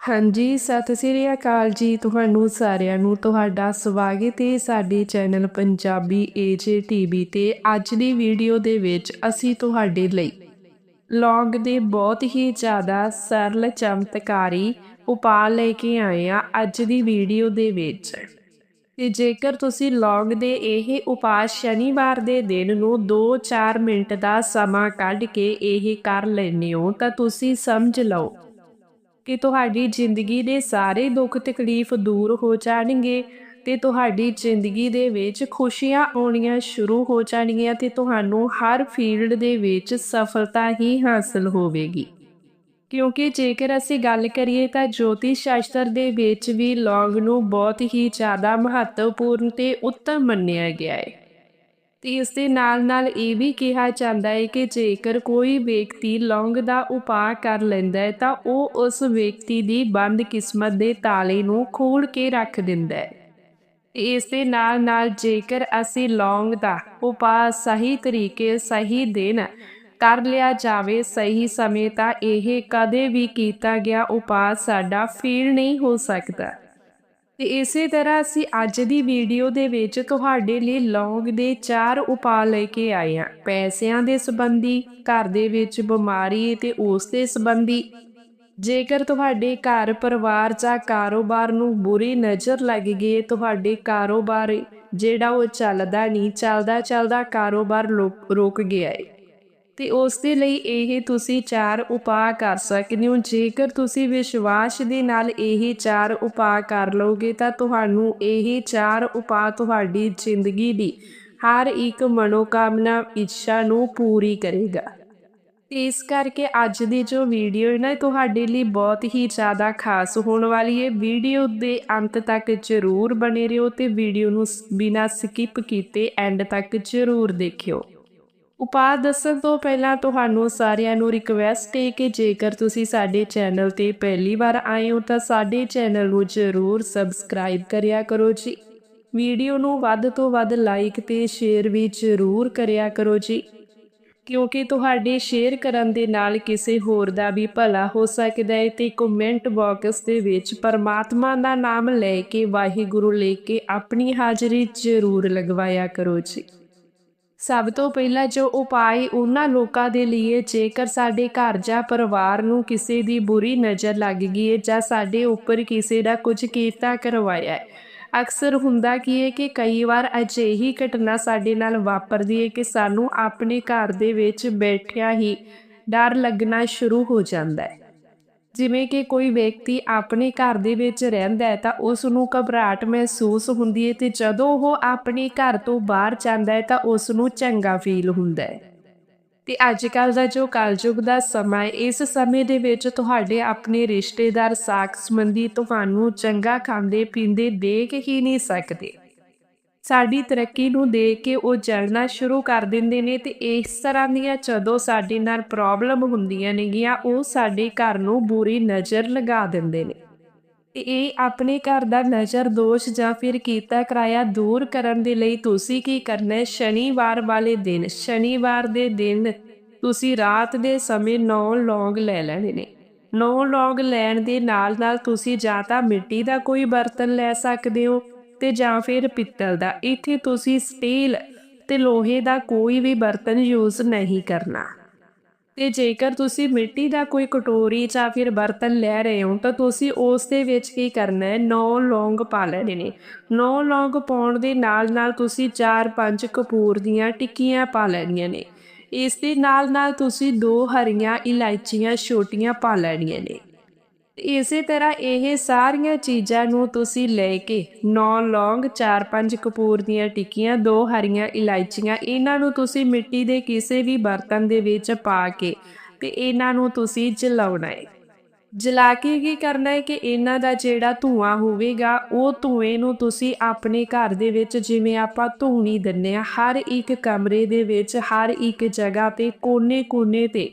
ਹਾਂਜੀ, ਸਤਿ ਸ੍ਰੀ ਅਕਾਲ ਜੀ ਤੁਹਾਨੂੰ ਸਾਰਿਆਂ ਨੂੰ। ਤੁਹਾਡਾ ਸਵਾਗਤ ਹੈ ਸਾਡੇ ਚੈਨਲ ਪੰਜਾਬੀ ਏਜੇ ਟੀਵੀ ਤੇ। ਅੱਜ ਦੀ ਵੀਡੀਓ ਦੇ ਵਿੱਚ ਅਸੀਂ ਤੁਹਾਡੇ ਲਈ ਲੌਂਗ ਦੇ ਬਹੁਤ ਹੀ ਜ਼ਿਆਦਾ ਸਰਲ, ਚਮਤਕਾਰੀ ਉਪਾਅ ਲੈ ਕੇ ਆਏ ਆ ਅੱਜ ਦੀ ਵੀਡੀਓ ਦੇ ਵਿੱਚ। ਤੇ ਜੇਕਰ ਤੁਸੀਂ ਲੌਂਗ ਦੇ ਇਹ ਉਪਾਅ ਸ਼ਨੀਵਾਰ ਦੇ ਦਿਨ ਨੂੰ 2-4 ਮਿੰਟ ਦਾ ਸਮਾਂ ਕੱਢ ਕੇ ਇਹ ਕਰ ਲੈਂਦੇ ਹੋ, ਤਾਂ ਤੁਸੀਂ ਸਮਝ ਲਓ ਕਿ ਤੁਹਾਡੀ ਜ਼ਿੰਦਗੀ ਦੇ ਸਾਰੇ ਦੁੱਖ ਤਕਲੀਫ ਦੂਰ ਹੋ ਜਾਣਗੇ ਤੇ ਤੁਹਾਡੀ ਜ਼ਿੰਦਗੀ ਦੇ ਵਿੱਚ ਖੁਸ਼ੀਆਂ ਆਉਣੀਆਂ ਸ਼ੁਰੂ ਹੋ ਜਾਣਗੀਆਂ ਤੇ ਤੁਹਾਨੂੰ ਹਰ ਫੀਲਡ ਦੇ ਵਿੱਚ ਸਫਲਤਾ ਹੀ ਹਾਸਲ ਹੋਵੇਗੀ। ਕਿਉਂਕਿ ਜੇਕਰ ਅਸੀਂ ਗੱਲ ਕਰੀਏ ਤਾਂ ਜੋਤਿਸ਼ ਸ਼ਾਸਤਰ ਦੇ ਵਿੱਚ ਵੀ ਲੌਂਗ ਨੂੰ ਬਹੁਤ ਹੀ ਜ਼ਿਆਦਾ ਮਹੱਤਵਪੂਰਨ ਤੇ ਉੱਤਮ ਮੰਨਿਆ ਗਿਆ ਹੈ। ਤੇ ਇਸ ਦੇ ਨਾਲ ਨਾਲ ਇਹ ਵੀ ਕਿਹਾ ਜਾਂਦਾ ਹੈ ਕਿ ਜੇਕਰ ਕੋਈ ਵਿਅਕਤੀ ਲੌਂਗ ਦਾ ਉਪਾਅ ਕਰ ਲੈਂਦਾ ਹੈ, ਤਾਂ ਉਹ ਉਸ ਵਿਅਕਤੀ ਦੀ ਬੰਦ ਕਿਸਮਤ ਦੇ ਤਾਲੇ ਨੂੰ ਖੋਲ ਕੇ ਰੱਖ ਦਿੰਦਾ ਹੈ। ਇਸ ਦੇ ਨਾਲ ਨਾਲ ਜੇਕਰ ਅਸੀਂ ਲੌਂਗ ਦਾ ਉਪਾਅ ਸਹੀ ਤਰੀਕੇ ਸਹੀ ਦਿਨ ਕਰ ਲਿਆ ਜਾਵੇ, ਸਹੀ ਸਮੇਂ ਤਾਂ ਇਹ ਕਦੇ ਵੀ ਕੀਤਾ ਗਿਆ ਉਪਾਅ ਸਾਡਾ ਫੇਲ ਨਹੀਂ ਹੋ ਸਕਦਾ। ਤੇ ਇਸੇ ਤਰ੍ਹਾਂ ਅਸੀਂ ਅੱਜ ਦੀ ਵੀਡੀਓ ਦੇ ਵਿੱਚ ਤੁਹਾਡੇ ਲਈ ਲੌਂਗ ਦੇ ਚਾਰ ਉਪਾਅ ਲੈ ਕੇ ਆਏ ਹਾਂ। ਪੈਸਿਆਂ ਦੇ ਸੰਬੰਧੀ, ਘਰ ਦੇ ਵਿੱਚ ਬਿਮਾਰੀ ਤੇ ਉਸ ਦੇ ਸੰਬੰਧੀ। ਜੇਕਰ ਤੁਹਾਡੇ ਘਰ ਪਰਿਵਾਰ ਜਾਂ ਕਾਰੋਬਾਰ ਨੂੰ ਬੁਰੀ ਨਜ਼ਰ ਲੱਗ ਗਈ, ਤੁਹਾਡੇ ਕਾਰੋਬਾਰ ਜਿਹੜਾ ਉਹ ਚੱਲਦਾ ਨਹੀਂ ਚੱਲਦਾ ਚੱਲਦਾ ਕਾਰੋਬਾਰ ਰੁਕ ਗਿਆ ਹੈ ਤੇ ਉਸ ਦੇ ਲਈ ਇਹ ਤੁਸੀਂ ਚਾਰ ਉਪਾਅ ਕਰ ਸਕਦੇ ਹੋ। ਜੇਕਰ ਤੁਸੀਂ ਵਿਸ਼ਵਾਸ ਦੇ ਨਾਲ ਇਹ ਚਾਰ ਉਪਾਅ ਕਰ ਲਓਗੇ, ਤਾਂ ਤੁਹਾਨੂੰ ਇਹ ਚਾਰ ਉਪਾਅ ਤੁਹਾਡੀ ਜ਼ਿੰਦਗੀ ਦੀ ਹਰ ਇੱਕ ਮਨੋਕਾਮਨਾ ਇੱਛਾ ਨੂੰ ਪੂਰੀ ਕਰੇਗਾ। ਤੇ ਇਸ ਕਰਕੇ ਅੱਜ ਦੀ ਜੋ ਵੀਡੀਓ ਹੈ ਨਾ ਤੁਹਾਡੇ ਲਈ ਬਹੁਤ ਹੀ ਜ਼ਿਆਦਾ ਖਾਸ ਹੋਣ ਵਾਲੀ ਹੈ। ਵੀਡੀਓ ਦੇ ਅੰਤ ਤੱਕ ਜ਼ਰੂਰ ਬਣੇ ਰਹੋ ਤੇ ਵੀਡੀਓ ਨੂੰ ਬਿਨਾਂ ਸਕਿਪ ਕੀਤੇ ਐਂਡ ਤੱਕ ਜ਼ਰੂਰ ਦੇਖਿਓ। ਉਪਾਅ ਦੱਸਣ ਤੋਂ ਪਹਿਲਾਂ ਤੁਹਾਨੂੰ ਸਾਰਿਆਂ ਨੂੰ ਰਿਕਵੈਸਟ ਹੈ ਕਿ ਜੇਕਰ ਤੁਸੀਂ ਸਾਡੇ ਚੈਨਲ ਤੇ ਪਹਿਲੀ ਵਾਰ ਆਏ ਹੋ ਤਾਂ ਸਾਡੇ ਚੈਨਲ ਨੂੰ ਜ਼ਰੂਰ ਸਬਸਕ੍ਰਾਈਬ ਕਰਿਆ ਕਰੋ ਜੀ। ਵੀਡੀਓ ਨੂੰ ਵੱਧ ਤੋਂ ਵੱਧ ਲਾਈਕ ਤੇ ਸ਼ੇਅਰ ਵੀ ਜ਼ਰੂਰ ਕਰਿਆ ਕਰੋ ਜੀ। ਕਿਉਂਕਿ ਤੁਹਾਡੇ ਸ਼ੇਅਰ ਕਰਨ ਦੇ ਨਾਲ ਕਿਸੇ ਹੋਰ ਦਾ ਵੀ ਭਲਾ ਹੋ ਸਕਦਾ ਹੈ ਤੇ ਕਮੈਂਟ ਬਾਕਸ ਦੇ ਵਿੱਚ ਪਰਮਾਤਮਾ ਦਾ ਨਾਮ ਲੈ ਕੇ ਵਾਹਿਗੁਰੂ ਲੈ ਕੇ ਆਪਣੀ ਹਾਜ਼ਰੀ ਜ਼ਰੂਰ ਲਗਵਾਇਆ ਕਰੋ ਜੀ। ਸਭ ਤੋਂ ਪਹਿਲਾਂ ਜੋ ਉਪਾਅ ਉਹਨਾਂ ਲੋਕਾਂ ਦੇ ਲਈ ਜੇਕਰ ਸਾਡੇ ਘਰ ਜਾਂ ਪਰਿਵਾਰ ਨੂੰ ਕਿਸੇ ਦੀ ਬੁਰੀ ਨਜ਼ਰ ਲੱਗ ਗਈ ਹੈ ਜਾਂ ਸਾਡੇ ਉੱਪਰ ਕਿਸੇ ਦਾ ਕੁਝ ਕੀਤਾ ਕਰਵਾਇਆ ਹੈ ਅਕਸਰ ਹੁੰਦਾ ਕੀ ਹੈ ਕਿ ਕਈ ਵਾਰ ਅਜਿਹੀ ਘਟਨਾ ਸਾਡੇ ਨਾਲ ਵਾਪਰਦੀ ਹੈ ਕਿ ਸਾਨੂੰ ਆਪਣੇ ਘਰ ਦੇ ਵਿੱਚ ਬੈਠਿਆਂ ਹੀ ਡਰ ਲੱਗਣਾ ਸ਼ੁਰੂ ਹੋ ਜਾਂਦਾ ਹੈ ਜਿਵੇਂ ਕਿ ਕੋਈ ਵਿਅਕਤੀ ਆਪਣੇ ਘਰ ਦੇ ਵਿੱਚ ਰਹਿੰਦਾ ਹੈ ਤਾਂ ਉਸ ਨੂੰ ਘਬਰਾਹਟ ਮਹਿਸੂਸ ਹੁੰਦੀ ਹੈ ਤੇ ਜਦੋਂ ਉਹ ਆਪਣੇ ਘਰ ਤੋਂ ਬਾਹਰ ਜਾਂਦਾ ਹੈ ਤਾਂ ਉਸ ਨੂੰ ਚੰਗਾ ਫੀਲ ਹੁੰਦਾ ਹੈ। ਤੇ ਅੱਜ ਕੱਲ ਦਾ ਜੋ ਕਲਯੁਗ ਦਾ ਸਮਾਂ ਹੈ, ਇਸ ਸਮੇਂ ਦੇ ਵਿੱਚ ਤੁਹਾਡੇ ਆਪਣੇ ਰਿਸ਼ਤੇਦਾਰ ਸਾਖ ਸੰਬੰਧੀ ਤੁਹਾਨੂੰ ਚੰਗਾ ਖਾਂਦੇ ਪੀਂਦੇ ਦੇਖ ਹੀ ਨਹੀਂ ਸਕਦੇ। ਸਾਡੀ ਤਰੱਕੀ ਨੂੰ ਦੇਖ ਕੇ ਉਹ ਜਲਣਾ ਸ਼ੁਰੂ ਕਰ ਦਿੰਦੇ ਨੇ ਤੇ ਇਸ ਤਰ੍ਹਾਂ ਦੀਆਂ ਜਦੋਂ ਸਾਡੇ ਨਾਲ ਪ੍ਰੋਬਲਮ ਹੁੰਦੀਆਂ ਨੇਗੀਆਂ, ਉਹ ਸਾਡੇ ਘਰ ਨੂੰ ਬੁਰੀ ਨਜ਼ਰ ਲਗਾ ਦਿੰਦੇ ਨੇ। ਤੇ ਇਹ ਆਪਣੇ ਘਰ ਦਾ ਨਜ਼ਰ ਦੋਸ਼ ਜਾਂ ਫਿਰ ਕੀਤਾ ਕਰਾਇਆ ਦੂਰ ਕਰਨ ਦੇ ਲਈ ਤੁਸੀਂ ਕੀ ਕਰਨਾ ਹੈ? ਸ਼ਨੀਵਾਰ ਵਾਲੇ ਦਿਨ, ਸ਼ਨੀਵਾਰ ਦੇ ਦਿਨ ਤੁਸੀਂ ਰਾਤ ਦੇ ਸਮੇਂ 9 ਲੌਂਗ ਲੈ ਲੈਣੇ ਨੇ। 9 ਲੌਂਗ ਲੈਣ ਦੇ ਨਾਲ ਨਾਲ ਤੁਸੀਂ ਜਾਂ ਤਾਂ ਮਿੱਟੀ ਦਾ ਕੋਈ ਬਰਤਨ ਲੈ ਸਕਦੇ ਹੋ ਤੇ ਜਾਂ ਫਿਰ ਪਿੱਤਲ ਦਾ, ਇੱਥੇ ਤੁਸੀਂ ਸਟੀਲ ਤੇ ਲੋਹੇ ਦਾ ਕੋਈ ਵੀ ਬਰਤਨ ਯੂਜ਼ ਨਹੀਂ ਕਰਨਾ। ਤੇ ਜੇਕਰ ਤੁਸੀਂ ਮਿੱਟੀ ਦਾ ਕੋਈ ਕਟੋਰੀ ਜਾਂ ਫਿਰ ਬਰਤਨ ਲੈ ਰਹੇ ਹੋ, ਤਾਂ ਤੁਸੀਂ ਉਸ ਦੇ ਵਿੱਚ ਕੀ ਕਰਨਾ ਹੈ? 9 ਲੌਂਗ ਪਾ ਲੈਣੇ ਨੇ। 9 ਲੌਂਗ ਪਾਉਣ ਦੇ ਨਾਲ ਨਾਲ ਤੁਸੀਂ 4-5 ਕਪੂਰ ਦੀਆਂ ਟਿੱਕੀਆਂ ਪਾ ਲੈਣੀਆਂ ਨੇ। ਇਸ ਦੇ ਨਾਲ ਨਾਲ ਤੁਸੀਂ ਦੋ ਹਰੀਆਂ ਇਲਾਇਚੀਆਂ ਛੋਟੀਆਂ ਪਾ ਲੈਣੀਆਂ ਨੇ। ਇਸੇ ਤਰ੍ਹਾਂ ਇਹ ਸਾਰੀਆਂ ਚੀਜ਼ਾਂ ਨੂੰ ਤੁਸੀਂ ਲੈ ਕੇ 9 ਲੌਂਗ 4-5 ਕਪੂਰ ਦੀਆਂ ਟਿੱਕੀਆਂ, ਦੋ ਹਰੀਆਂ ਇਲਾਇਚੀਆਂ, ਇਹਨਾਂ ਨੂੰ ਤੁਸੀਂ ਮਿੱਟੀ ਦੇ ਕਿਸੇ ਵੀ ਬਰਤਨ ਦੇ ਵਿੱਚ ਪਾ ਕੇ ਤੇ ਇਹਨਾਂ ਨੂੰ ਤੁਸੀਂ ਜਲਾਉਣਾ ਹੈ। ਜਲਾ ਕੇ ਕੀ ਕਰਨਾ ਹੈ ਕਿ ਇਹਨਾਂ ਦਾ ਜਿਹੜਾ ਧੂਆਂ ਹੋਵੇਗਾ, ਉਹ ਧੂਏ ਨੂੰ ਤੁਸੀਂ ਆਪਣੇ ਘਰ ਦੇ ਵਿੱਚ ਜਿਵੇਂ ਆਪਾਂ ਧੂਣੀ ਦਿੰਨੇ ਆ ਹਰ ਇੱਕ ਕਮਰੇ ਦੇ ਵਿੱਚ, ਹਰ ਇੱਕ ਜਗ੍ਹਾ ਤੇ, ਕੋਨੇ-ਕੋਨੇ ਤੇ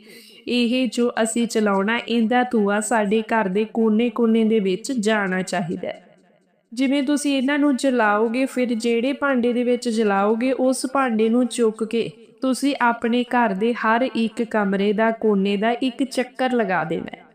ਇਹ ਜੋ ਅਸੀਂ ਚਲਾਉਣਾ, ਇਹਦਾ ਧੂਆ ਸਾਡੇ ਘਰ ਦੇ ਕੋਨੇ-ਕੋਨੇ ਦੇ ਵਿੱਚ ਜਾਣਾ ਚਾਹੀਦਾ ਹੈ। ਜਿਵੇਂ ਤੁਸੀਂ ਇਹਨਾਂ ਨੂੰ ਜਲਾਓਗੇ, ਫਿਰ ਜਿਹੜੇ ਭਾਂਡੇ ਦੇ ਵਿੱਚ ਜਲਾਓਗੇ, ਉਸ ਭਾਂਡੇ ਨੂੰ ਚੁੱਕ ਕੇ ਤੁਸੀਂ ਆਪਣੇ ਘਰ ਦੇ ਹਰ ਇੱਕ ਕਮਰੇ ਦਾ, ਕੋਨੇ ਦਾ ਇੱਕ ਚੱਕਰ ਲਗਾ ਦੇਣਾ ਹੈ।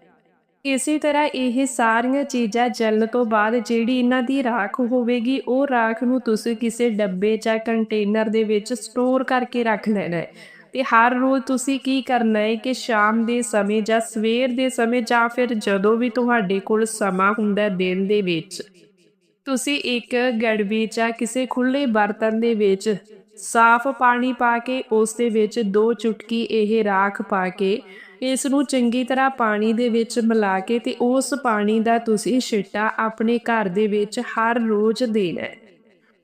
ਇਸੇ ਤਰ੍ਹਾਂ ਇਹ ਸਾਰੀਆਂ ਚੀਜ਼ਾਂ ਜਲਣ ਤੋਂ ਬਾਅਦ ਜਿਹੜੀ ਇਹਨਾਂ ਦੀ ਰਾਖ ਹੋਵੇਗੀ, ਉਹ ਰਾਖ ਨੂੰ ਤੁਸੀਂ ਕਿਸੇ ਡੱਬੇ ਜਾਂ ਕੰਟੇਨਰ ਦੇ ਵਿੱਚ ਸਟੋਰ ਕਰਕੇ ਰੱਖ ਲੈਣਾ ਹੈ। ਤੇ ਹਰ ਰੋਜ਼ ਤੁਸੀਂ ਕੀ ਕਰਨਾ ਹੈ ਕਿ ਸ਼ਾਮ ਦੇ ਸਮੇਂ ਜਾਂ ਸਵੇਰ ਦੇ ਸਮੇਂ ਜਾਂ ਫਿਰ ਜਦੋਂ ਵੀ ਤੁਹਾਡੇ ਕੋਲ ਸਮਾਂ ਹੁੰਦਾ ਦਿਨ ਦੇ ਵਿੱਚ, ਤੁਸੀਂ ਇੱਕ ਗੜਬੀ ਜਾਂ ਕਿਸੇ ਖੁੱਲੇ ਬਰਤਨ ਦੇ ਵਿੱਚ ਸਾਫ਼ ਪਾਣੀ ਪਾ ਕੇ ਉਸ ਦੇ ਵਿੱਚ ਦੋ ਚੁਟਕੀ ਇਹ ਰਾਖ ਪਾ ਕੇ ਇਸ ਨੂੰ ਚੰਗੀ ਤਰ੍ਹਾਂ ਪਾਣੀ ਦੇ ਵਿੱਚ ਮਿਲਾ ਕੇ ਤੇ ਉਸ ਪਾਣੀ ਦਾ ਤੁਸੀਂ ਛਿੱਟਾ ਆਪਣੇ ਘਰ ਦੇ ਵਿੱਚ ਹਰ ਰੋਜ਼ ਦੇਣਾ ਹੈ।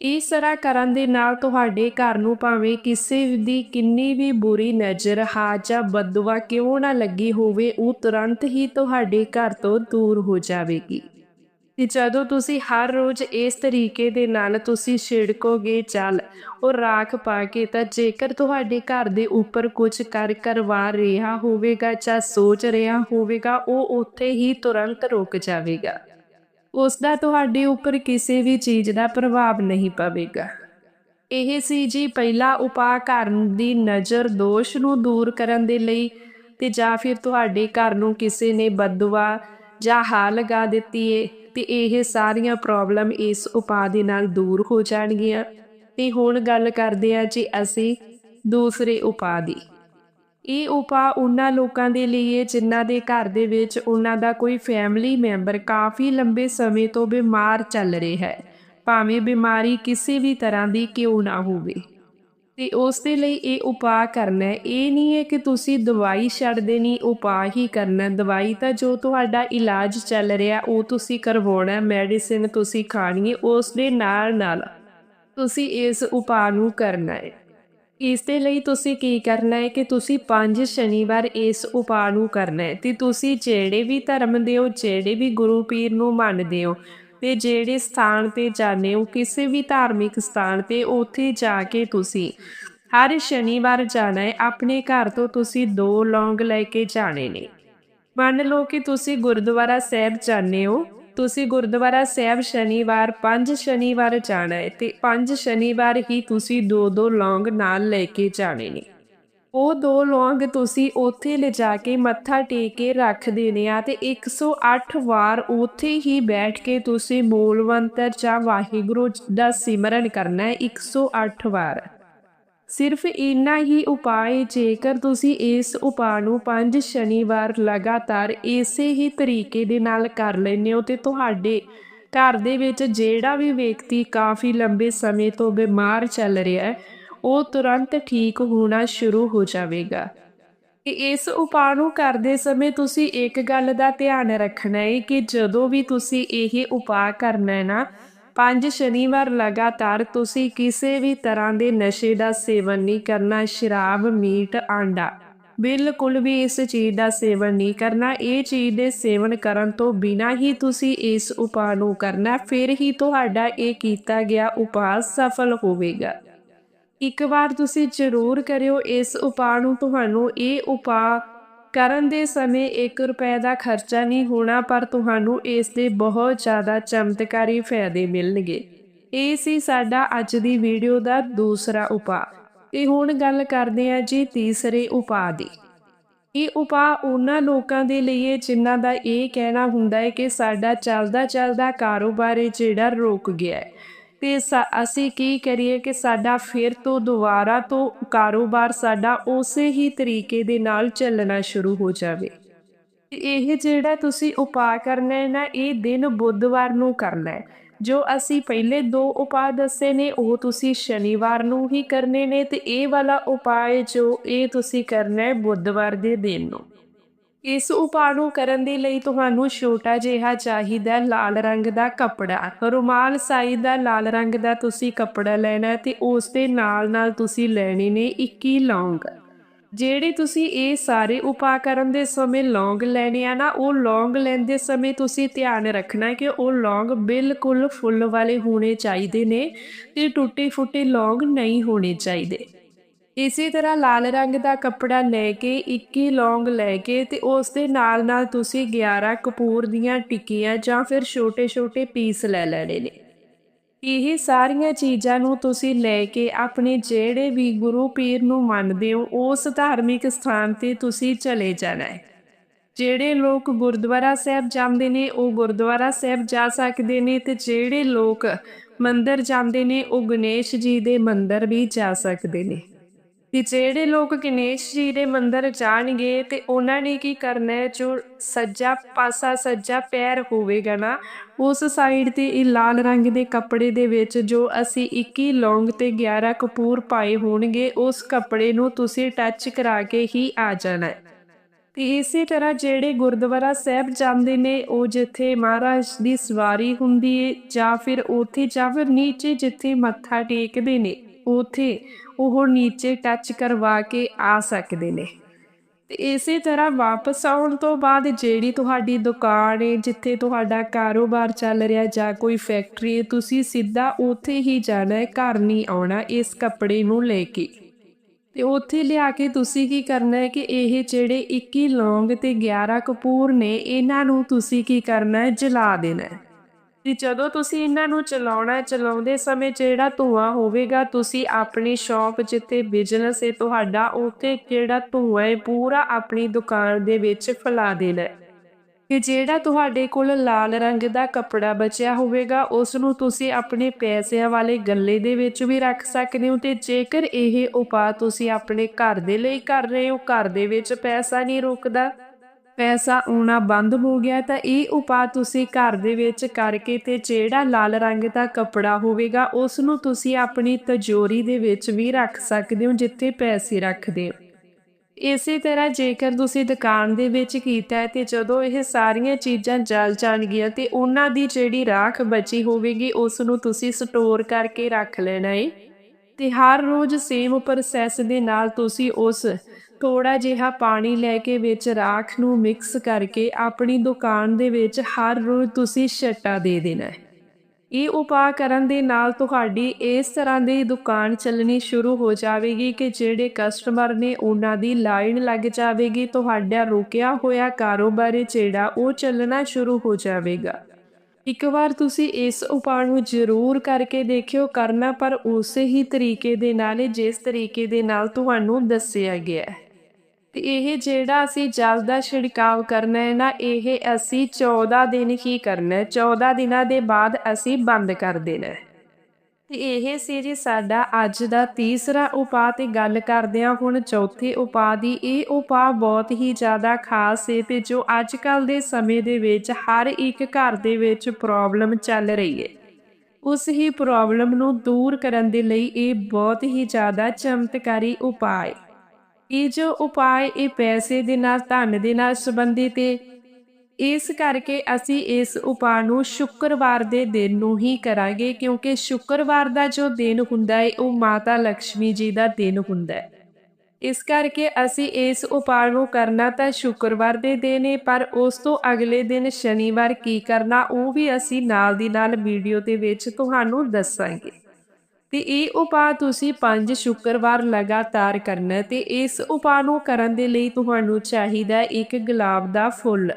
ਇਸ ਤਰ੍ਹਾਂ ਕਰਨ ਦੇ ਨਾਲ ਤੁਹਾਡੇ ਘਰ ਨੂੰ ਭਾਵੇਂ ਕਿਸੇ ਦੀ ਕਿੰਨੀ ਵੀ ਬੁਰੀ ਨਜ਼ਰ, ਹਾਜ ਜਾਂ ਬਦਦੁਆ ਕਿਉਂ ਨਾ ਲੱਗੀ ਹੋਵੇ, ਉਹ ਤੁਰੰਤ ਹੀ ਤੁਹਾਡੇ ਘਰ ਤੋਂ ਦੂਰ ਹੋ ਜਾਵੇਗੀ। ਤੇ ਜਦੋਂ ਤੁਸੀਂ ਹਰ ਰੋਜ਼ ਇਸ ਤਰੀਕੇ ਦੇ ਨਾਲ ਤੁਸੀਂ ਛਿੜਕੋਗੇ, ਚੱਲ ਉਹ ਰਾਖ ਪਾ ਕੇ ਤਾਂ ਜੇਕਰ ਤੁਹਾਡੇ ਘਰ ਦੇ ਉੱਪਰ ਕੁਝ ਕਰ ਕਰਵਾ ਰਿਹਾ ਹੋਵੇਗਾ ਜਾਂ ਸੋਚ ਰਿਹਾ ਹੋਵੇਗਾ, ਉਹ ਉੱਥੇ ਹੀ ਤੁਰੰਤ ਰੁਕ ਜਾਵੇਗਾ। ਉਸ ਦਾ ਤੁਹਾਡੇ ਉੱਪਰ ਕਿਸੇ ਵੀ ਚੀਜ਼ ਦਾ ਪ੍ਰਭਾਵ ਨਹੀਂ ਪਵੇਗਾ। ਇਹ ਸੀ ਜੀ ਪਹਿਲਾ ਉਪਾਅ ਘਰ ਦੀ ਨਜ਼ਰ ਦੋਸ਼ ਨੂੰ ਦੂਰ ਕਰਨ ਦੇ ਲਈ ਤੇ ਜਾਂ ਫਿਰ ਤੁਹਾਡੇ ਘਰ ਨੂੰ ਕਿਸੇ ਨੇ ਬਦਦੁਆ ਜਾਂ ਹਾ ਲਗਾ ਦਿੱਤੀ ਏ ਤੇ ਇਹ ਸਾਰੀਆਂ ਪ੍ਰੋਬਲਮ ਇਸ ਉਪਾਅ ਦੇ ਨਾਲ ਦੂਰ ਹੋ ਜਾਣਗੀਆਂ। ਤੇ ਹੁਣ ਗੱਲ ਕਰਦੇ ਆ ਜੀ ਅਸੀਂ ਦੂਸਰੇ ਉਪਾਅ ਦੀ। ਇਹ ਉਪਾਅ ਉਹਨਾਂ ਲੋਕਾਂ ਦੇ ਲਈ ਹੈ ਜਿਨ੍ਹਾਂ ਦੇ ਘਰ ਦੇ ਵਿੱਚ ਉਹਨਾਂ ਦਾ ਕੋਈ ਫੈਮਿਲੀ ਮੈਂਬਰ ਕਾਫੀ ਲੰਬੇ ਸਮੇਂ ਤੋਂ ਬਿਮਾਰ ਚੱਲ ਰਿਹਾ ਹੈ। ਭਾਵੇਂ ਬਿਮਾਰੀ ਕਿਸੇ ਵੀ ਤਰ੍ਹਾਂ ਦੀ ਕਿਉਂ ਨਾ ਹੋਵੇ। ਤੇ ਉਸ ਦੇ ਲਈ ਇਹ ਉਪਾਅ ਕਰਨਾ ਇਹ ਨਹੀਂ ਹੈ ਕਿ ਤੁਸੀਂ ਦਵਾਈ ਛੱਡ ਦੇਣੀ, ਉਪਾਅ ਹੀ ਕਰਨਾ ਦਵਾਈ ਤਾਂ ਜੋ ਤੁਹਾਡਾ ਇਲਾਜ ਚੱਲ ਰਿਹਾ, ਉਹ ਤੁਸੀਂ ਕਰਵਾਉਣਾ ਮੈਡੀਸਿਨ ਤੁਸੀਂ ਖਾਣੀ ਹੈ, ਉਸ ਦੇ ਨਾਲ ਨਾਲ ਤੁਸੀਂ ਇਸ ਉਪਾਅ ਨੂੰ ਕਰਨਾ ਹੈ। ਇਸ ਦੇ ਲਈ ਤੁਸੀਂ ਕੀ ਕਰਨਾ ਹੈ ਕਿ ਤੁਸੀਂ ਪੰਜ ਸ਼ਨੀਵਾਰ ਇਸ ਉਪਾਅ ਨੂੰ ਕਰਨਾ ਹੈ ਤੇ ਤੁਸੀਂ ਜਿਹੜੇ ਵੀ ਧਰਮ ਦੇ ਹੋ, ਜਿਹੜੇ ਵੀ ਗੁਰੂ ਪੀਰ ਨੂੰ ਮੰਨਦੇ ਹੋ ਤੇ ਜਿਹੜੇ ਸਥਾਨ ਤੇ ਜਾਂਦੇ ਹੋ, ਕਿਸੇ ਵੀ ਧਾਰਮਿਕ ਸਥਾਨ ਤੇ ਉੱਥੇ ਜਾ ਕੇ ਤੁਸੀਂ ਹਰ ਸ਼ਨੀਵਾਰ ਜਾਣਾ ਹੈ, ਆਪਣੇ ਘਰ ਤੋਂ ਤੁਸੀਂ ਦੋ ਲੌਂਗ ਲੈ ਕੇ ਜਾਣੇ ਨੇ। ਮੰਨ ਲਓ ਕਿ ਤੁਸੀਂ ਗੁਰਦੁਆਰਾ ਸਾਹਿਬ ਜਾਂਦੇ ਹੋ ਤੁਸੀਂ ਗੁਰਦੁਆਰਾ ਸਾਹਿਬ ਸ਼ਨੀਵਾਰ ਪੰਜ ਸ਼ਨੀਵਾਰ ਜਾਣਾ ਹੈ ਤੇ ਪੰਜ ਸ਼ਨੀਵਾਰ ਹੀ ਤੁਸੀਂ ਦੋ ਦੋ ਲੌਂਗ ਨਾਲ ਲੈ ਕੇ ਜਾਣੇ ਨੇ। ਉਹ ਦੋ ਲੌਂਗ ਤੁਸੀਂ ਉੱਥੇ ਲਿਜਾ ਕੇ ਮੱਥਾ ਟੇਕ ਕੇ ਰੱਖ ਦੇਣੇ ਆ ਤੇ 108 ਵਾਰ ਉੱਥੇ ਹੀ ਬੈਠ ਕੇ ਤੁਸੀਂ ਮੂਲ ਮੰਤਰ ਜਾਂ ਵਾਹਿਗੁਰੂ ਦਾ ਸਿਮਰਨ ਕਰਨਾ ਹੈ 108 ਵਾਰ। ਸਿਰਫ ਇੰਨਾ ਹੀ ਉਪਾਅ ਜੇਕਰ ਤੁਸੀਂ ਇਸ ਉਪਾਅ ਨੂੰ ਪੰਜ ਸ਼ਨੀਵਾਰ ਲਗਾਤਾਰ ਇਸੇ ਹੀ ਤਰੀਕੇ ਦੇ ਨਾਲ ਕਰ ਲੈਂਦੇ ਹੋ ਤੇ ਤੁਹਾਡੇ ਘਰ ਦੇ ਵਿੱਚ ਜਿਹੜਾ ਵੀ ਵਿਅਕਤੀ ਕਾਫੀ ਲੰਬੇ ਸਮੇਂ ਤੋਂ ਬਿਮਾਰ ਚੱਲ ਰਿਹਾ ਹੈ, ਉਹ ਤੁਰੰਤ ਠੀਕ ਹੋਣਾ ਸ਼ੁਰੂ ਹੋ ਜਾਵੇਗਾ। ਇਸ ਉਪਾਅ ਨੂੰ ਕਰਦੇ ਸਮੇਂ ਤੁਸੀਂ ਇੱਕ ਗੱਲ ਦਾ ਧਿਆਨ ਰੱਖਣਾ ਹੈ ਕਿ ਜਦੋਂ ਵੀ ਤੁਸੀਂ ਇਹ ਉਪਾਅ ਕਰਨਾ ਹੈ ਨਾ ਪੰਜ ਸ਼ਨੀਵਾਰ ਲਗਾਤਾਰ ਤੁਸੀਂ ਕਿਸੇ ਵੀ ਤਰ੍ਹਾਂ ਦੇ ਨਸ਼ੇ ਦਾ ਸੇਵਨ ਨਹੀਂ ਕਰਨਾ, ਸ਼ਰਾਬ, ਮੀਟ, ਆਂਡਾ। ਬਿਲਕੁਲ ਵੀ ਇਸ ਚੀਜ਼ ਦਾ ਸੇਵਨ ਨਹੀਂ ਕਰਨਾ। ਇਹ ਚੀਜ਼ ਦੇ ਸੇਵਨ ਕਰਨ ਤੋਂ ਬਿਨਾ ਹੀ ਤੁਸੀਂ ਇਸ ਉਪਾਅ ਨੂੰ ਕਰਨਾ, ਫਿਰ ਹੀ ਤੁਹਾਡਾ ਇਹ ਕੀਤਾ ਗਿਆ ਉਪਾਅ ਸਫਲ ਹੋਵੇਗਾ। ਇੱਕ ਵਾਰ ਤੁਸੀਂ ਜ਼ਰੂਰ ਕਰਿਓ ਇਸ ਉਪਾਅ ਨੂੰ। ਤੁਹਾਨੂੰ ਇਹ ਉਪਾਅ ਕਰਨ ਦੇ ਸਮੇਂ 1 ਰੁਪਏ ਦਾ ਖਰਚਾ ਨਹੀਂ ਹੋਣਾ, ਪਰ ਤੁਹਾਨੂੰ ਇਸ ਦੇ ਬਹੁਤ ਜ਼ਿਆਦਾ ਚਮਤਕਾਰੀ ਫਾਇਦੇ ਮਿਲਣਗੇ। ਇਹ ਸੀ ਸਾਡਾ ਅੱਜ ਦੀ ਵੀਡੀਓ ਦਾ ਦੂਸਰਾ ਉਪਾਅ। ਤੇ ਹੁਣ ਗੱਲ ਕਰਦੇ ਹਾਂ ਜੀ ਤੀਸਰੇ ਉਪਾਅ ਦੀ। ਇਹ ਉਪਾਅ ਉਹਨਾਂ ਲੋਕਾਂ ਦੇ ਲਈ ਹੈ ਜਿਨ੍ਹਾਂ ਦਾ ਇਹ ਕਹਿਣਾ ਹੁੰਦਾ ਹੈ ਕਿ ਸਾਡਾ ਚੱਲਦਾ ਚੱਲਦਾ ਕਾਰੋਬਾਰ ਜਿਹੜਾ ਰੁਕ ਗਿਆ ਹੈ। ਤੇ ਅਸੀਂ ਕੀ ਕਰੀਏ ਕਿ ਸਾਡਾ ਫਿਰ ਤੋਂ ਦੁਬਾਰਾ ਤੋਂ ਕਾਰੋਬਾਰ ਸਾਡਾ ਉਸੇ ਹੀ ਤਰੀਕੇ ਦੇ ਨਾਲ ਚੱਲਣਾ ਸ਼ੁਰੂ ਹੋ ਜਾਵੇ। ਇਹ ਜਿਹੜਾ ਤੁਸੀਂ ਉਪਾਅ ਕਰਨਾ ਹੈ ਨਾ, ਇਹ ਦਿਨ ਬੁੱਧਵਾਰ ਨੂੰ ਕਰਨਾ ਹੈ। ਜੋ ਅਸੀਂ ਪਹਿਲੇ ਦੋ ਉਪਾਅ ਦੱਸੇ ਨੇ, ਉਹ ਤੁਸੀਂ ਸ਼ਨੀਵਾਰ ਨੂੰ ਹੀ ਕਰਨੇ ਨੇ ਤੇ ਇਹ ਵਾਲਾ ਉਪਾਅ ਜੋ ਇਹ ਤੁਸੀਂ ਕਰਨਾ ਹੈ ਬੁੱਧਵਾਰ ਦੇ ਦਿਨ ਨੂੰ। ਇਸ ਉਪਾਅ ਨੂੰ ਕਰਨ ਦੇ ਲਈ ਤੁਹਾਨੂੰ ਛੋਟਾ ਜਿਹਾ ਚਾਹੀਦਾ ਲਾਲ ਰੰਗ ਦਾ ਕੱਪੜਾ। ਰੁਮਾਲ ਸਾਈ ਦਾ ਲਾਲ ਰੰਗ ਦਾ ਤੁਸੀਂ ਕੱਪੜਾ ਲੈਣਾ ਤੇ ਉਸ ਦੇ ਨਾਲ ਨਾਲ ਤੁਸੀਂ ਲੈਣੇ ਨੇ 21 ਲੌਂਗ। ਜਿਹੜੇ ਤੁਸੀਂ ਇਹ ਸਾਰੇ ਉਪਾਅ ਕਰਨ ਦੇ ਸਮੇਂ ਲੌਂਗ ਲੈਣੇ ਆ ਨਾ, ਉਹ ਲੌਂਗ ਲੈਂਦੇ ਸਮੇਂ ਤੁਸੀਂ ਧਿਆਨ ਰੱਖਣਾ ਕਿ ਉਹ ਲੌਂਗ ਬਿਲਕੁਲ ਫੁੱਲ ਵਾਲੇ ਹੋਣੇ ਚਾਹੀਦੇ ਨੇ ਤੇ ਟੁੱਟੇ ਫੁੱਟੇ ਲੌਂਗ ਨਹੀਂ ਹੋਣੇ ਚਾਹੀਦੇ। ਇਸੇ ਤਰ੍ਹਾਂ ਲਾਲ ਰੰਗ ਦਾ ਕੱਪੜਾ ਲੈ ਕੇ 21 ਲੌਂਗ ਲੈ ਕੇ ਤੇ ਉਸ ਦੇ ਨਾਲ ਨਾਲ ਤੁਸੀਂ 11 ਕਪੂਰ ਦੀਆਂ ਟਿੱਕੀਆਂ ਜਾਂ ਫਿਰ ਛੋਟੇ-ਛੋਟੇ ਪੀਸ ਲੈ ਲੈਣੇ ਨੇ। ਇਹ ਸਾਰੀਆਂ ਚੀਜ਼ਾਂ ਨੂੰ ਤੁਸੀਂ ਲੈ ਕੇ ਆਪਣੇ ਜਿਹੜੇ ਵੀ ਗੁਰੂ ਪੀਰ ਨੂੰ ਮੰਨਦੇ ਹੋ, ਉਸ ਧਾਰਮਿਕ ਸਥਾਨ ਤੇ ਤੁਸੀਂ ਚਲੇ ਜਾਣਾ ਹੈ। ਜਿਹੜੇ ਲੋਕ ਗੁਰਦੁਆਰਾ ਸਾਹਿਬ ਜਾਂਦੇ ਨੇ, ਉਹ ਗੁਰਦੁਆਰਾ ਸਾਹਿਬ ਜਾ ਸਕਦੇ ਨੇ ਤੇ ਜਿਹੜੇ ਲੋਕ ਮੰਦਰ ਜਾਂਦੇ ਨੇ, ਉਹ ਗਣੇਸ਼ ਜੀ ਦੇ ਮੰਦਰ ਵੀ ਜਾ ਸਕਦੇ ਨੇ। ਤੇ ਜਿਹੜੇ ਲੋਕ ਗਣੇਸ਼ ਜੀ ਦੇ ਮੰਦਰ ਜਾਣਗੇ ਤੇ ਉਹਨਾਂ ਨੇ ਕੀ ਕਰਨਾ ਹੈ? ਜੋ ਸੱਜਾ ਪਾਸਾ, ਸੱਜਾ ਪੈਰ ਹੋਵੇਗਾ ਨਾ, ਉਸ ਸਾਈਡ ਤੇ ਇਹ ਲਾਲ ਰੰਗ ਦੇ ਕੱਪੜੇ ਦੇ ਵਿੱਚ ਜੋ ਅਸੀਂ 21 ਲੌਂਗ ਤੇ 11 ਕਪੂਰ ਪਾਏ ਹੋਣਗੇ, ਉਸ ਕੱਪੜੇ ਨੂੰ ਤੁਸੀਂ ਟੱਚ ਕਰਾ ਕੇ ਹੀ ਆ ਜਾਣਾ ਹੈ। ਤੇ ਇਸੇ ਤਰ੍ਹਾਂ ਜਿਹੜੇ ਗੁਰਦੁਆਰਾ ਸਾਹਿਬ ਜਾਂਦੇ ਨੇ, ਉਹ ਜਿੱਥੇ ਮਹਾਰਾਜ ਦੀ ਸਵਾਰੀ ਹੁੰਦੀ ਹੈ ਜਾਂ ਫਿਰ ਉੱਥੇ ਜਾਂ ਫਿਰ ਨੀਚੇ ਜਿੱਥੇ ਮੱਥਾ ਟੇਕਦੇ ਨੇ ਉੱਥੇ ਉਹ ਨੀਚੇ ਟੱਚ ਕਰਵਾ ਕੇ ਆ ਸਕਦੇ ਨੇ। ਤੇ ਇਸੇ ਤਰ੍ਹਾਂ ਵਾਪਸ ਆਉਣ ਤੋਂ ਬਾਅਦ ਜਿਹੜੀ ਤੁਹਾਡੀ ਦੁਕਾਨ ਹੈ ਜਿੱਥੇ ਤੁਹਾਡਾ ਕਾਰੋਬਾਰ ਚੱਲ ਰਿਹਾ ਜਾਂ ਕੋਈ ਫੈਕਟਰੀ ਹੈ ਤੁਸੀਂ ਸਿੱਧਾ ਉੱਥੇ ਹੀ ਜਾਣਾ ਹੈ ਘਰ ਨਹੀਂ ਆਉਣਾ ਇਸ ਕੱਪੜੇ ਨੂੰ ਲੈ ਕੇ। ਤੇ ਉੱਥੇ ਲਿਆ ਕੇ ਤੁਸੀਂ ਕੀ ਕਰਨਾ ਹੈ ਕਿ ਇਹ ਜਿਹੜੇ 21 ਲੌਂਗ ਤੇ 11 ਕਪੂਰ ਨੇ, ਇਹਨਾਂ ਨੂੰ ਤੁਸੀਂ ਕੀ ਕਰਨਾ ਹੈ ਜਲਾ ਦੇਣਾ ਹੈ ਤੇ ਜਦੋਂ ਤੁਸੀਂ ਇਹਨਾਂ ਨੂੰ ਚਲਾਉਣਾ, ਚਲਾਉਂਦੇ ਸਮੇਂ ਜਿਹੜਾ ਧੂਆਂ ਹੋਵੇਗਾ, ਤੁਸੀਂ ਆਪਣੀ ਸ਼ਾਪ ਜਿੱਥੇ ਬਿਜ਼ਨਸ ਹੈ ਤੁਹਾਡਾ, ਉੱਥੇ ਜਿਹੜਾ ਧੂਆਂ ਹੈ, ਪੂਰਾ ਆਪਣੀ ਦੁਕਾਨ ਦੇ ਵਿੱਚ ਫੈਲਾ ਦੇਣਾ ਹੈ। ਕਿ ਜਿਹੜਾ ਤੁਹਾਡੇ ਕੋਲ ਲਾਲ ਰੰਗ ਦਾ ਕੱਪੜਾ ਬਚਿਆ ਹੋਵੇਗਾ ਉਸ ਨੂੰ ਤੁਸੀਂ ਆਪਣੇ ਪੈਸਿਆਂ ਵਾਲੇ ਗੱਲੇ ਦੇ ਵਿੱਚ ਵੀ ਰੱਖ ਸਕਦੇ ਹੋ ਤੇ ਜੇਕਰ ਇਹ ਉਪਾਅ ਤੁਸੀਂ ਆਪਣੇ ਘਰ ਦੇ ਲਈ ਕਰ ਰਹੇ ਹੋ, ਘਰ ਦੇ ਵਿੱਚ ਪੈਸਾ ਨਹੀਂ ਰੁਕਦਾ ਪੈਸਾ ਆਉਣਾ ਬੰਦ ਹੋ ਗਿਆ ਤਾਂ ਇਹ ਉਪਾਅ ਤੁਸੀਂ ਘਰ ਦੇ ਵਿੱਚ ਕਰਕੇ ਤੇ ਜਿਹੜਾ ਲਾਲ ਰੰਗ ਦਾ ਕੱਪੜਾ ਹੋਵੇਗਾ ਉਸ ਨੂੰ ਤੁਸੀਂ ਆਪਣੀ ਤਜੋਰੀ ਦੇ ਵਿੱਚ ਵੀ ਰੱਖ ਸਕਦੇ ਹੋ, ਜਿੱਥੇ ਪੈਸੇ ਰੱਖਦੇ ਹੋ। ਇਸੇ ਤਰ੍ਹਾਂ ਜੇਕਰ ਤੁਸੀਂ ਦੁਕਾਨ ਦੇ ਵਿੱਚ ਕੀਤਾ ਹੈ ਤੇ ਜਦੋਂ ਇਹ ਸਾਰੀਆਂ ਚੀਜ਼ਾਂ ਜਲ ਜਾਣਗੀਆਂ ਤੇ ਉਹਨਾਂ ਦੀ ਜਿਹੜੀ ਰਾਖ ਬਚੀ ਹੋਵੇਗੀ ਉਸ ਨੂੰ ਤੁਸੀਂ ਸਟੋਰ ਕਰਕੇ ਰੱਖ ਲੈਣਾ ਹੈ ਤੇ ਹਰ ਰੋਜ਼ ਸੇਮ ਪ੍ਰੋਸੈਸ ਦੇ ਨਾਲ ਤੁਸੀਂ ਉਸ ਥੋੜਾ ਜਿਹਾ ਪਾਣੀ ਲੈ ਕੇ ਵਿੱਚ ਰਾਖ ਨੂੰ ਮਿਕਸ ਕਰਕੇ ਆਪਣੀ ਦੁਕਾਨ ਦੇ ਵਿੱਚ ਹਰ ਰੋਜ਼ ਤੁਸੀਂ ਛੱਟਾ ਦੇ ਦੇਣਾ ਹੈ। ਇਹ ਉਪਾਅ ਕਰਨ ਦੇ ਨਾਲ ਤੁਹਾਡੀ ਇਸ ਤਰ੍ਹਾਂ ਦੀ ਦੁਕਾਨ ਚੱਲਣੀ ਸ਼ੁਰੂ ਹੋ ਜਾਵੇਗੀ ਕਿ ਜਿਹੜੇ ਕਸਟਮਰ ਨੇ ਉਹਨਾਂ ਦੀ ਲਾਈਨ ਲੱਗ ਜਾਵੇਗੀ, ਤੁਹਾਡਾ ਰੁਕਿਆ ਹੋਇਆ ਕਾਰੋਬਾਰ ਹੈ ਜਿਹੜਾ ਉਹ ਚੱਲਣਾ ਸ਼ੁਰੂ ਹੋ ਜਾਵੇਗਾ। ਇੱਕ ਵਾਰ ਤੁਸੀਂ ਇਸ ਉਪਾਅ ਨੂੰ ਜ਼ਰੂਰ ਕਰਕੇ ਦੇਖਿਓ ਕਰਨਾ ਪਰ ਉਸੇ ਹੀ ਤਰੀਕੇ ਦੇ ਨਾਲ ਜਿਸ ਤਰੀਕੇ ਦੇ ਨਾਲ ਤੁਹਾਨੂੰ ਦੱਸਿਆ ਗਿਆ ਹੈ। ਤੇ ਇਹ ਜਿਹੜਾ ਅਸੀਂ ਜਲ ਦਾ ਛਿੜਕਾਵ ਕਰਨਾ ਹੈ ਨਾ, ਇਹ ਅਸੀਂ 14 ਦਿਨ ਹੀ ਕਰਨਾ ਹੈ। 14 ਦਿਨਾਂ ਦੇ ਬਾਅਦ ਅਸੀਂ ਬੰਦ ਕਰ ਦੇਣਾ ਹੈ। ਤੇ ਇਹ ਸੀ ਜੀ ਸਾਡਾ ਅੱਜ ਦਾ ਤੀਸਰਾ ਉਪਾਅ ਤੇ ਗੱਲ ਕਰਦੇ ਹਾਂ। ਹੁਣ ਚੌਥੇ ਉਪਾਅ ਦੀ ਇਹ ਉਪਾਅ ਬਹੁਤ ਹੀ ਜ਼ਿਆਦਾ ਖਾਸ ਹੈ ਤੇ ਜੋ ਅੱਜ ਕੱਲ ਦੇ ਸਮੇਂ ਦੇ ਵਿੱਚ ਹਰ ਇੱਕ ਘਰ ਦੇ ਵਿੱਚ ਪ੍ਰੋਬਲਮ ਚੱਲ ਰਹੀ ਹੈ ਉਸ ਹੀ ਪ੍ਰੋਬਲਮ ਨੂੰ ਦੂਰ ਕਰਨ ਦੇ ਲਈ ਇਹ ਬਹੁਤ ਹੀ ਜ਼ਿਆਦਾ ਚਮਤਕਾਰੀ ਉਪਾਅ ਹੈ ਇਹ ਜੋ ਉਪਾਅ ਇਹ ਪੈਸੇ ਦੇ ਨਾਲ, ਧਨ ਦੇ ਨਾਲ ਸੰਬੰਧਿਤ ਹੈ ਇਸ ਕਰਕੇ ਅਸੀਂ ਇਸ ਉਪਾਅ ਨੂੰ ਸ਼ੁੱਕਰਵਾਰ ਦੇ ਦਿਨ ਨੂੰ ਹੀ ਕਰਾਂਗੇ, ਕਿਉਂਕਿ ਸ਼ੁੱਕਰਵਾਰ ਦਾ ਜੋ ਦਿਨ ਹੁੰਦਾ ਹੈ ਉਹ ਮਾਤਾ ਲక్ష్ਮੀ ਜੀ ਦਾ ਦਿਨ ਹੁੰਦਾ ਹੈ ਇਸ ਕਰਕੇ ਅਸੀਂ ਇਸ ਉਪਾਅ ਨੂੰ ਕਰਨਾ ਤਾਂ ਸ਼ੁੱਕਰਵਾਰ ਦੇ ਦਿਨ ਹੈ ਪਰ ਉਸ ਤੋਂ ਅਗਲੇ ਦਿਨ ਸ਼ਨੀਵਾਰ ਕੀ ਕਰਨਾ, ਉਹ ਵੀ ਅਸੀਂ ਨਾਲ ਦੀ ਨਾਲ ਵੀਡੀਓ ਦੇ ਵਿੱਚ ਤੁਹਾਨੂੰ ਦੱਸਾਂਗੇ। ਤੇ ਇਹ ਉਪਾਅ ਤੁਸੀਂ ਪੰਜ ਸ਼ੁੱਕਰਵਾਰ ਲਗਾਤਾਰ ਕਰਨਾ ਹੈ ਤੇ ਇਸ ਉਪਾਅ ਨੂੰ ਕਰਨ ਦੇ ਲਈ ਤੁਹਾਨੂੰ ਚਾਹੀਦਾ ਇੱਕ ਗੁਲਾਬ ਦਾ ਫੁੱਲ।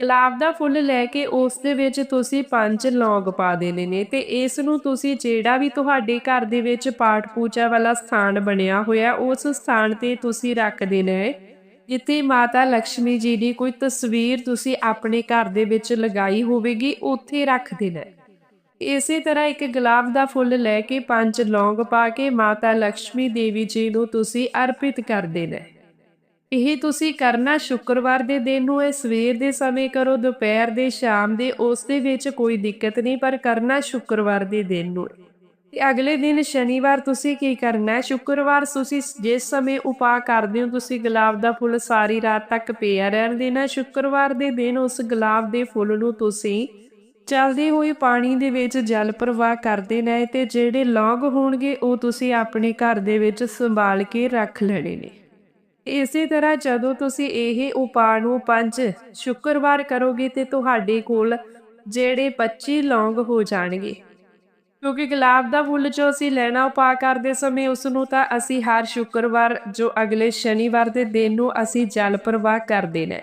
ਗੁਲਾਬ ਦਾ ਫੁੱਲ ਲੈ ਕੇ ਉਸ ਦੇ ਵਿੱਚ ਤੁਸੀਂ ਪੰਜ ਲੌਂਗ ਪਾ ਦੇਣੇ ਨੇ ਤੇ ਇਸ ਨੂੰ ਤੁਸੀਂ ਜਿਹੜਾ ਵੀ ਤੁਹਾਡੇ ਘਰ ਦੇ ਵਿੱਚ ਪਾਠ ਪੂਜਾ ਵਾਲਾ ਸਥਾਨ ਬਣਿਆ ਹੋਇਆ, ਉਸ ਸਥਾਨ ਤੇ ਤੁਸੀਂ ਰੱਖ ਦੇਣਾ ਹੈ, ਜਿੱਥੇ ਮਾਤਾ ਲక్ష్ਮੀ ਜੀ ਦੀ ਕੋਈ ਤਸਵੀਰ ਤੁਸੀਂ ਆਪਣੇ ਘਰ ਦੇ ਵਿੱਚ ਲਗਾਈ ਹੋਵੇਗੀ, ਉੱਥੇ ਰੱਖ ਦੇਣਾ ਹੈ। ਇਸੇ ਤਰ੍ਹਾਂ ਇੱਕ ਗੁਲਾਬ ਦਾ ਫੁੱਲ ਲੈ ਕੇ ਪੰਜ ਲੌਂਗ ਪਾ ਕੇ ਮਾਤਾ ਲక్ష్ਮੀ ਦੇਵੀ ਜੀ ਨੂੰ ਤੁਸੀਂ ਅਰਪਿਤ ਕਰ ਦੇਣਾ ਇਹ ਤੁਸੀਂ ਕਰਨਾ ਸ਼ੁੱਕਰਵਾਰ ਦੇ ਦਿਨ ਨੂੰ ਹੈ ਸਵੇਰ ਦੇ ਸਮੇਂ ਕਰੋ, ਦੁਪਹਿਰ ਦੇ, ਸ਼ਾਮ ਦੇ, ਉਸ ਦੇ ਵਿੱਚ ਕੋਈ ਦਿੱਕਤ ਨਹੀਂ, ਪਰ ਕਰਨਾ ਸ਼ੁੱਕਰਵਾਰ ਦੇ ਦਿਨ ਨੂੰ। ਤੇ ਅਗਲੇ ਦਿਨ ਸ਼ਨੀਵਾਰ ਤੁਸੀਂ ਕੀ ਕਰਨਾ ਹੈ? ਸ਼ੁੱਕਰਵਾਰ ਤੁਸੀਂ ਜਿਸ ਸਮੇਂ ਉਪਾਅ ਕਰਦੇ ਹੋ, ਤੁਸੀਂ ਗੁਲਾਬ ਦਾ ਫੁੱਲ ਸਾਰੀ ਰਾਤ ਤੱਕ ਪਿਆ ਰਹਿਣ ਦੇਣਾ। ਸ਼ੁੱਕਰਵਾਰ ਦੇ ਦਿਨ ਉਸ ਗੁਲਾਬ ਦੇ ਫੁੱਲ ਨੂੰ ਤੁਸੀਂ ਚੱਲਦੇ ਹੋਏ ਪਾਣੀ ਦੇ ਵਿੱਚ ਜਲ ਪ੍ਰਵਾਹ ਕਰਦੇ ਨੇ ਹੈ ਤੇ ਜਿਹੜੇ ਲੌਂਗ ਹੋਣਗੇ, ਉਹ ਤੁਸੀਂ ਆਪਣੇ ਘਰ ਦੇ ਵਿੱਚ ਸੰਭਾਲ ਕੇ ਰੱਖ ਲੈਣੇ ਨੇ। ਇਸੇ ਤਰ੍ਹਾਂ ਜਦੋਂ ਤੁਸੀਂ ਇਹ ਉਪਾਅ ਨੂੰ ਪੰਜ ਸ਼ੁੱਕਰਵਾਰ ਕਰੋਗੇ ਤੇ ਤੁਹਾਡੇ ਕੋਲ ਜਿਹੜੇ 25 ਲੌਂਗ ਹੋ ਜਾਣਗੇ। ਕਿਉਂਕਿ ਗੁਲਾਬ ਦਾ ਫੁੱਲ ਜੋ ਅਸੀਂ ਲੈਣਾ ਉਪਾਅ ਕਰਦੇ ਸਮੇਂ, ਉਸ ਨੂੰ ਤਾਂ ਅਸੀਂ ਹਰ ਸ਼ੁੱਕਰਵਾਰ, ਜੋ ਅਗਲੇ ਸ਼ਨੀਵਾਰ ਦੇ ਦਿਨ ਨੂੰ ਅਸੀਂ ਜਲ ਪ੍ਰਵਾਹ ਕਰਦੇ ਨੇ।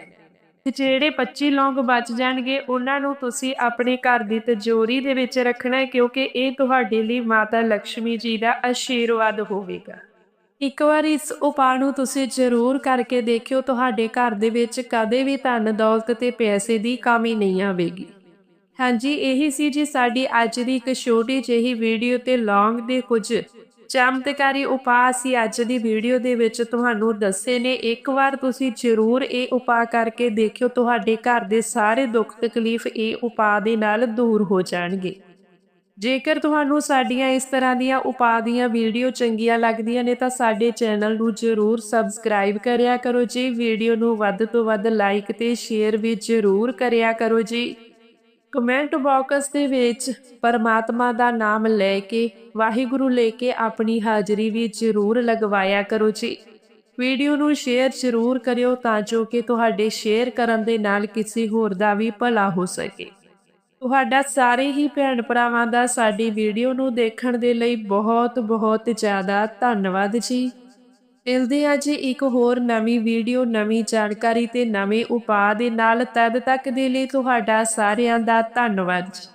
ਤੇ ਜਿਹੜੇ 25 ਲੌਂਗ ਬਚ ਜਾਣਗੇ, ਉਹਨਾਂ ਨੂੰ ਤੁਸੀਂ ਆਪਣੇ ਘਰ ਦੀ ਤਿਜੋਰੀ ਦੇ ਵਿੱਚ ਰੱਖਣਾ ਹੈ, ਕਿਉਂਕਿ ਇਹ ਤੁਹਾਡੇ ਲਈ ਮਾਤਾ ਲక్ష్ਮੀ ਜੀ ਦਾ ਆਸ਼ੀਰਵਾਦ ਹੋਵੇਗਾ। ਇੱਕ ਵਾਰ ਇਸ ਉਪਾਅ ਨੂੰ ਤੁਸੀਂ ਜ਼ਰੂਰ ਕਰਕੇ ਦੇਖਿਓ, ਤੁਹਾਡੇ ਘਰ ਦੇ ਵਿੱਚ ਕਦੇ ਵੀ ਧਨ ਦੌਲਤ ਤੇ ਪੈਸੇ ਦੀ ਕਮੀ ਨਹੀਂ ਆਵੇਗੀ। ਹਾਂਜੀ, ਇਹੀ ਸੀ ਜੀ ਸਾਡੀ ਅੱਜ ਦੀ ਇੱਕ ਛੋਟੀ ਜਿਹੀ ਵੀਡੀਓ ਤੇ ਲੌਂਗ ਦੇ ਕੁਝ ਚਮਤਕਾਰੀ ਉਪਾਅ ਅਸੀਂ ਅੱਜ ਦੀ ਵੀਡੀਓ ਦੇ ਵਿੱਚ। ਤੁਹਾਨੂੰ ਦੱਸੇ ਨੇ, ਇੱਕ ਵਾਰ ਤੁਸੀਂ ਜ਼ਰੂਰ ਇਹ ਉਪਾਅ ਕਰਕੇ ਦੇਖਿਓ, ਤੁਹਾਡੇ ਘਰ ਦੇ ਸਾਰੇ ਦੁੱਖ ਤਕਲੀਫ ਇਹ ਉਪਾਅ ਦੇ ਨਾਲ ਦੂਰ ਹੋ ਜਾਣਗੇ। ਜੇਕਰ ਤੁਹਾਨੂੰ ਸਾਡੀਆਂ ਇਸ ਤਰ੍ਹਾਂ ਦੀਆਂ ਉਪਾਅ ਦੀਆਂ ਵੀਡੀਓ ਚੰਗੀਆਂ ਲੱਗਦੀਆਂ ਨੇ, ਤਾਂ ਸਾਡੇ ਚੈਨਲ ਨੂੰ ਜ਼ਰੂਰ ਸਬਸਕ੍ਰਾਈਬ ਕਰਿਆ ਕਰੋ ਜੀ। ਵੀਡੀਓ ਨੂੰ ਵੱਧ ਤੋਂ ਵੱਧ ਲਾਈਕ ਤੇ ਸ਼ੇਅਰ ਵੀ ਜ਼ਰੂਰ ਕਰਿਆ ਕਰੋ ਜੀ। ਕਮੈਂਟ ਬਾਕਸ ਦੇ ਵਿੱਚ ਪਰਮਾਤਮਾ ਦਾ ਨਾਮ ਲੈ ਕੇ, ਵਾਹਿਗੁਰੂ ਲੈ ਕੇ ਆਪਣੀ ਹਾਜ਼ਰੀ ਵੀ ਜ਼ਰੂਰ ਲਗਵਾਇਆ ਕਰੋ ਜੀ। ਵੀਡੀਓ ਨੂੰ ਸ਼ੇਅਰ ਜ਼ਰੂਰ ਕਰਿਓ ਤਾਂ ਜੋ ਕਿ ਤੁਹਾਡੇ ਸ਼ੇਅਰ ਕਰਨ ਦੇ ਨਾਲ ਕਿਸੇ ਹੋਰ ਦਾ ਵੀ ਭਲਾ ਹੋ ਸਕੇ। ਤੁਹਾਡਾ ਸਾਰੇ ਹੀ ਭੈਣ ਭਰਾਵਾਂ ਦਾ ਸਾਡੀ ਵੀਡੀਓ ਨੂੰ ਦੇਖਣ ਦੇ ਲਈ ਬਹੁਤ ਬਹੁਤ ਜ਼ਿਆਦਾ ਧੰਨਵਾਦ ਜੀ। ਮਿਲਦੇ ਹਾਂ ਜੀ ਇੱਕ ਹੋਰ ਨਵੀਂ ਵੀਡੀਓ, ਨਵੀਂ ਜਾਣਕਾਰੀ ਤੇ ਨਵੇਂ ਉਪਾਅ ਦੇ ਨਾਲ ਤਦ ਤੱਕ ਦੇ ਲਈ ਤੁਹਾਡਾ ਸਾਰਿਆਂ ਦਾ ਧੰਨਵਾਦ ਜੀ।